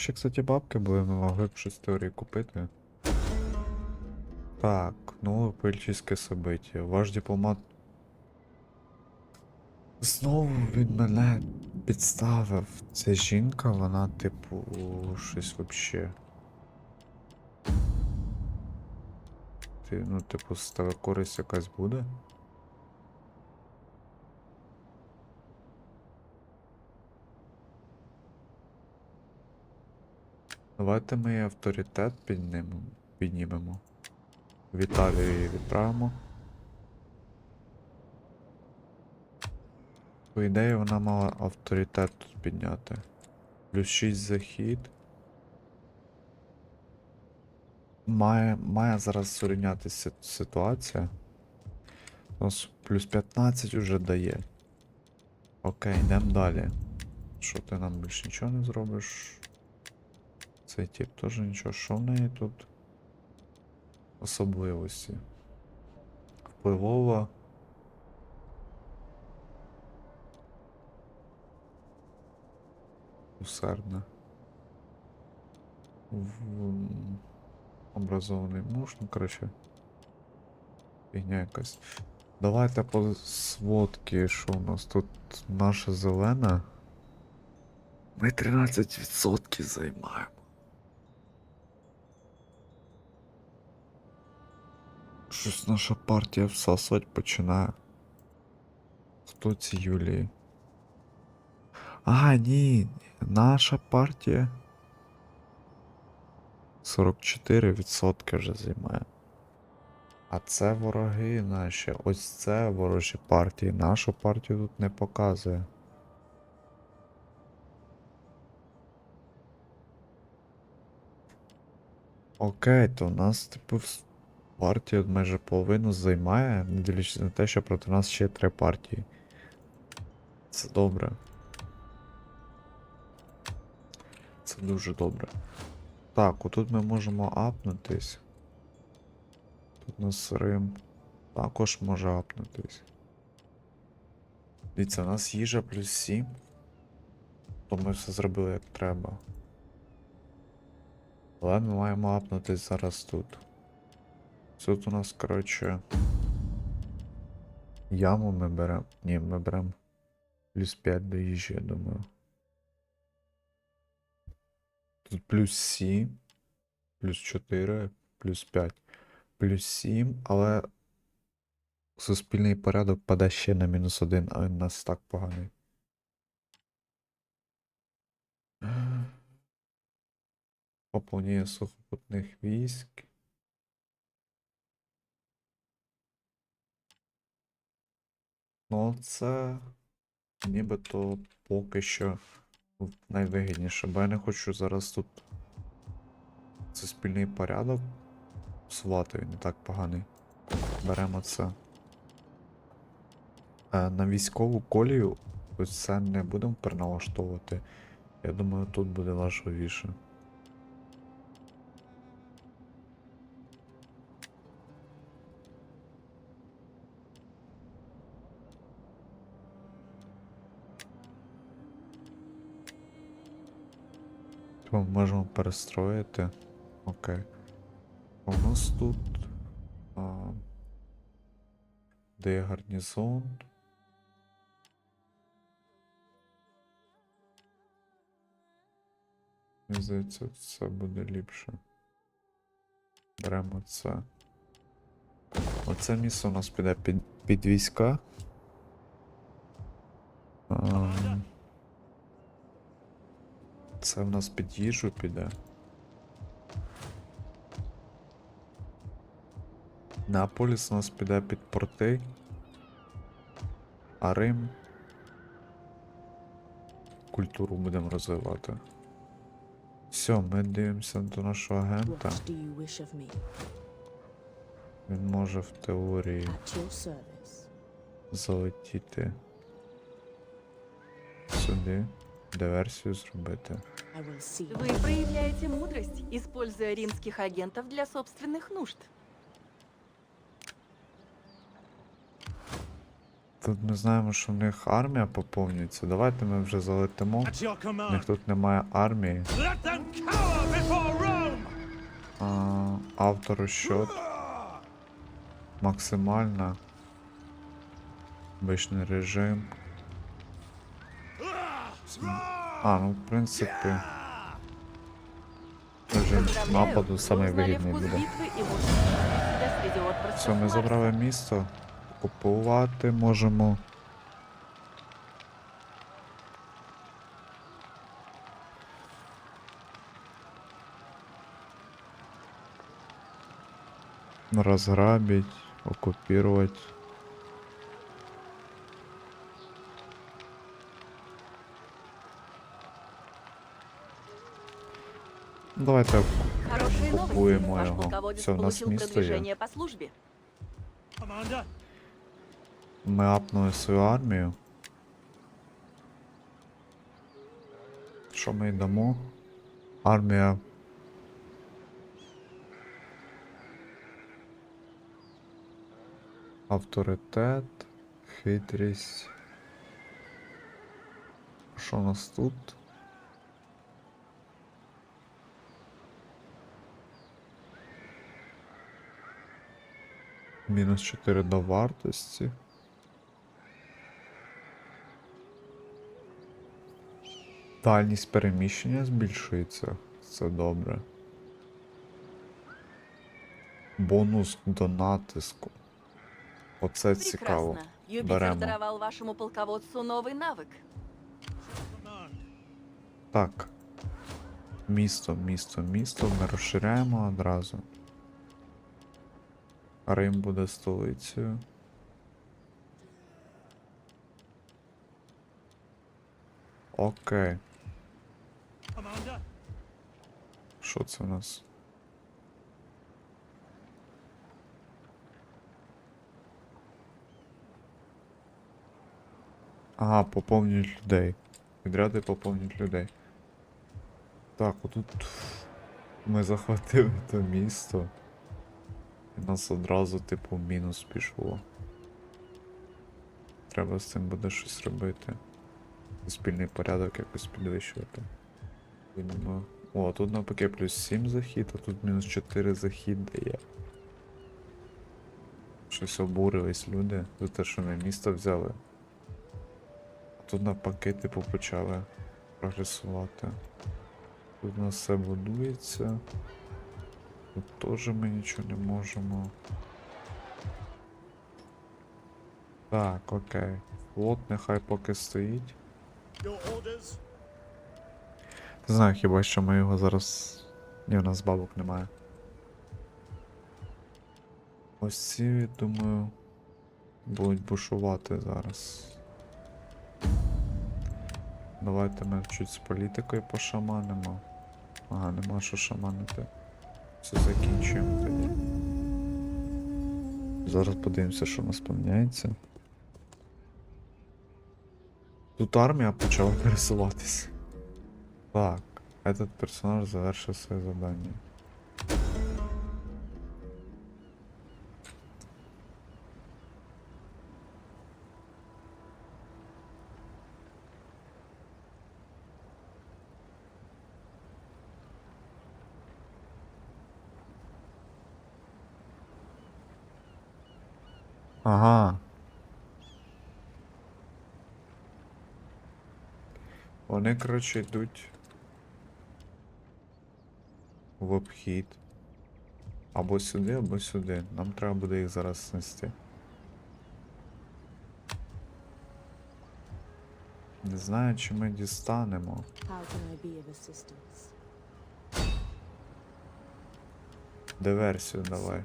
ще, кстати, бабки були, ми могли б щось теорії купити. Так, нове політичне событие. Ваш дипломат. Знову він мене підставив. Ця жінка, вона, типу, щось вообще. Ти, ну, типу, з користь якась буде? Давайте ми авторитет піднімемо. піднімемо. Віталію її відправимо. По ідеї вона мала авторитет тут підняти. Плюс 6 захід. Має, має зараз зрівнятися ситуація. У нас плюс 15 уже дає. Окей, йдемо далі. Що ти нам більше нічого не зробиш? Цей тип теж нічого. Що в неї тут? Особливості. Впливова. Усердна. В... Образований муж, ну коротше. Фігня якась. Давайте по сводки, що у нас тут наша зелена. Ми 13% займаємо. Щось наша партія всасувати починає. Хто ці Юлії? А, ні, наша партія. 44% вже займає. А це вороги наші. Ось це ворожі партії. Нашу партію тут не показує. Окей, то у нас, типу, партія майже половину займає, не дивлячись на те, що проти нас ще три партії. Це добре. Це дуже добре. Так, отут ми можемо апнутись. Тут нас Рим також може апнутись. Дивіться, у нас їжа плюс 7. То ми все зробили як треба. Але ми маємо апнутись зараз тут. Тут у нас, коротше. Яму ми беремо. Ні, ми беремо плюс 5 до їжі, я думаю. Тут плюс 7, плюс 4, плюс 5, плюс 7, але суспільний порядок паде ще на мінус 1, а він у нас так поганий. Поповнення сухопутних військ. Ну, це нібито поки що найвигідніше, бо я не хочу зараз тут суспільний порядок псувати, він не так поганий. Беремо це. Е, на військову колію ось це не будемо переналаштовувати. Я думаю, тут буде важливіше. Ми можемо перестроїти. Окей. У нас тут. А, де є гарнізон? Мені здається, це буде ліпше. Беремо це. Оце місце у нас піде під, під війська. Ам, Це в нас під їжу піде. Неаполіс у нас піде під порти. А Рим. Культуру будемо розвивати. Все, ми дивимося до нашого агента. Він може в теорії залетіти сюди, диверсію зробити. Вы проявляете мудрость, используя римских агентов для собственных нужд. Тут ми знаємо, що в них армія поповнюється. Давайте ми вже залетимо. У них тут немає армії. А, авторозчет максимально. Обичний режим. А, ну в принципі. Режим Поздравляю, нападу вы самий узнали вигідний вкус буде. битвы и можете показать себя среди отпрысков Все, ми Марса. забрали місто. Купувати можемо. Разграбить, оккупировать. Давайте Хорошие новости. Ваш его. полководец Всё, у нас получил есть. продвижение по службе. Ми апнули свою армію. Що ми й дамо? Армія. Авторитет, хитрість. Що у нас тут? Мінус 4 до вартості. Дальність переміщення збільшується. Це добре. Бонус до натиску. Оце цікаво. Беремо. даровал вашему полководцу навык. command. Так. Місто, місто, місто. Ми розширяємо одразу. Рим буде столицею. Окей. Що це у нас? Ага, поповнюють людей. Відряди поповнюють людей. Так, отут ми захватили то місто. І нас одразу, типу, мінус пішло. Треба з цим буде щось робити. Спільний порядок якось підвищувати. Будемо. О, тут навпаки плюс 7 захід, а тут мінус 4 захід дає. Щось обурились люди за те, що ми місто взяли. А тут навпаки, типу, почали прогресувати. Тут у нас все будується. Тут теж ми нічого не можемо. Так, окей. Флот нехай поки стоїть. Не знаю, хіба що ми його зараз. Ні, у нас бабок немає. Ось ці, думаю, будуть бушувати зараз. Давайте ми чуть з політикою пошаманимо. Ага, нема що шаманити. Все закінчуємо тоді. Зараз подивимося, що у нас поміняється. Тут армія почала пересуватись. Так, этот персонаж завершив своє завдання. Ага. Вони, коротше, йдуть в обхід. Або сюди, або сюди. Нам треба буде їх зараз снести. Не знаю, чи ми дістанемо. Диверсію давай.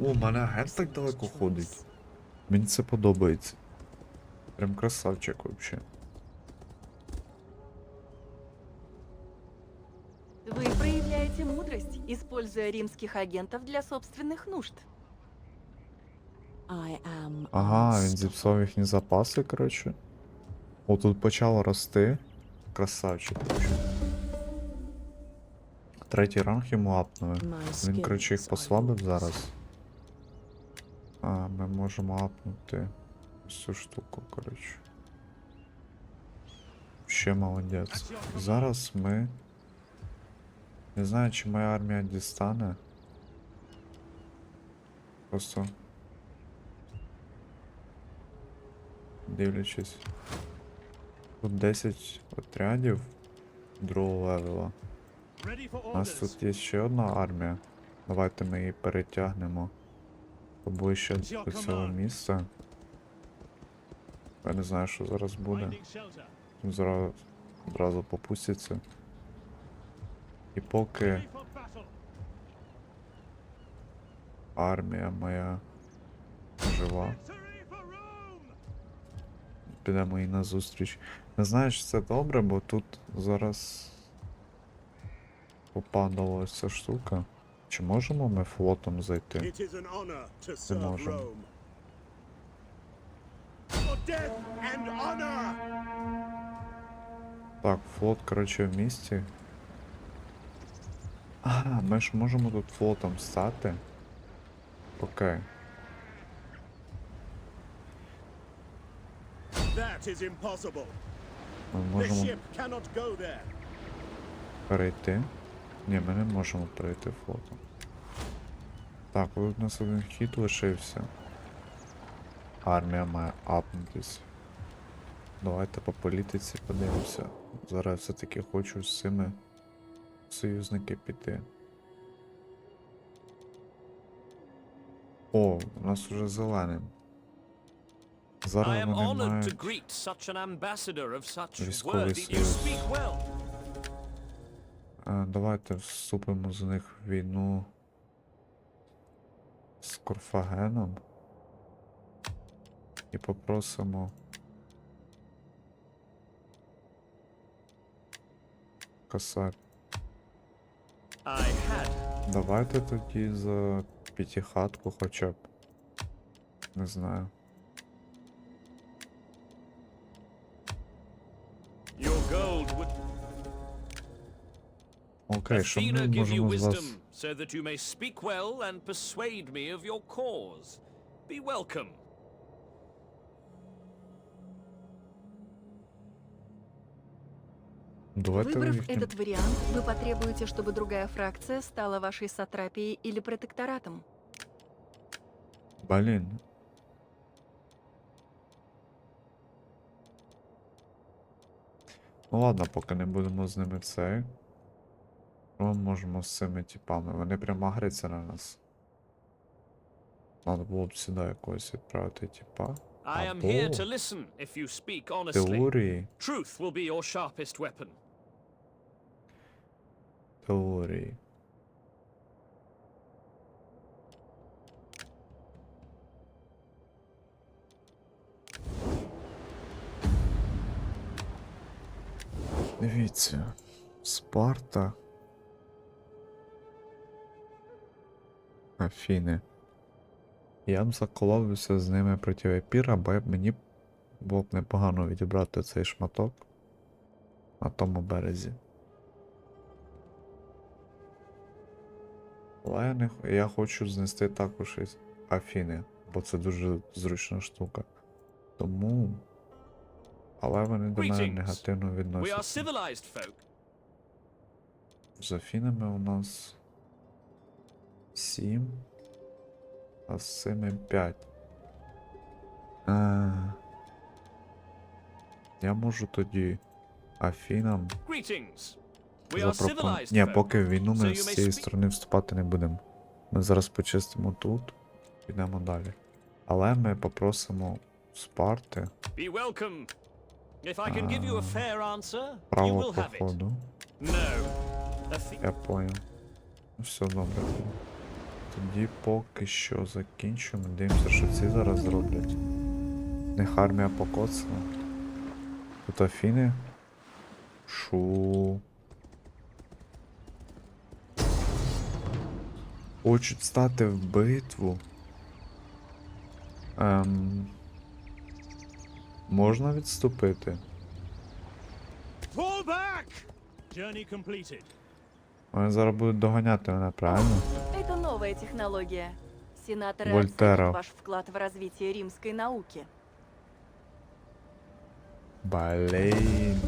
О, мене агент так далеко ходить. Мені це подобається. Прям красавчик вообще. Используя римских агентов для собственных нужд. Am Ага, він зіпсував їхні запаси, коротше. О, тут почало рости. Красавчик. Третій ранг йому апнули. Він, коротше, їх послабив зараз. А, ми можемо апнути цю штуку, коротше. Ще молодець. Зараз ми. Не знаю, чи моя армія дістане. Просто. Дивлячись. Тут 10 отрядів другого левела. У нас тут є ще одна армія. Давайте ми її перетягнемо поближче до цього місця. Я не знаю, що зараз буде. Зараз одразу попуститься. І поки армія моя жива, підемо їй на зустріч. Не знаю, чи це добре, бо тут зараз попадала ця штука. Чи можемо ми флотом зайти? Serve можемо. Так, флот, коротше, в місті. А, ми ж можемо тут флотом стати. Окей. That is impossible. Ми можемо перейти. Ні, ми не можемо перейти флотом. Так, у нас один хід лишився. Армія має апнутись. Давайте по політиці подивимося. Зараз все-таки хочу з цими союзники піти. О, у нас уже зелений. Зараз вони мають. Військовий союз. А, давайте вступимо з них в війну з Корфагеном і попросимо Косарь. I had. Давайте тоді за п'ятихатку хоча б. Не знаю. Your gold would Окей, що ми Athena give you можемо з вас. wisdom so that you may speak well and persuade me of your cause. Be welcome. Давайте Выбрав їхнім- этот вариант, вы потребуете, чтобы другая фракция стала вашей сатрапией или протекторатом. Блін. Ну ладно, поки не будемо з ними цей. Що ми можемо з цими типами? Вони прям агряться на нас. Надо було б сюди якогось відправити типа. I am here Або to listen if you speak в honestly. теорії. Truth will be your sharpest weapon. Теорії. Дивіться. Спарта. Афіни. Я б заколовився з ними проти епіра, бо мені було б непогано відібрати цей шматок на тому березі. Але я, не, я хочу знести також із Афіни, бо це дуже зручна штука. Тому. Але вони до мене негативно відносяться. З Афінами у нас 7, а з цими 5. А, я можу тоді Афінам Greetings. Civilized Ні, поки в війну ми з цієї сторони вступати не будемо. Ми зараз почистимо тут, підемо далі. Але ми попросимо Спарти you право походу. Я понял. Ну все добре. Тоді поки що закінчуємо. Дивимося, що ці зараз зроблять. Них армія покоцана. Тут Афіни. Шу. Хочуть стати в битву. Ем... Можна відступити? Fall back! Journey completed. Вони зараз будуть доганяти мене, правильно? Это новая технология. Сенаторы Вольтера. ваш вклад в развитие римской науки. Блін.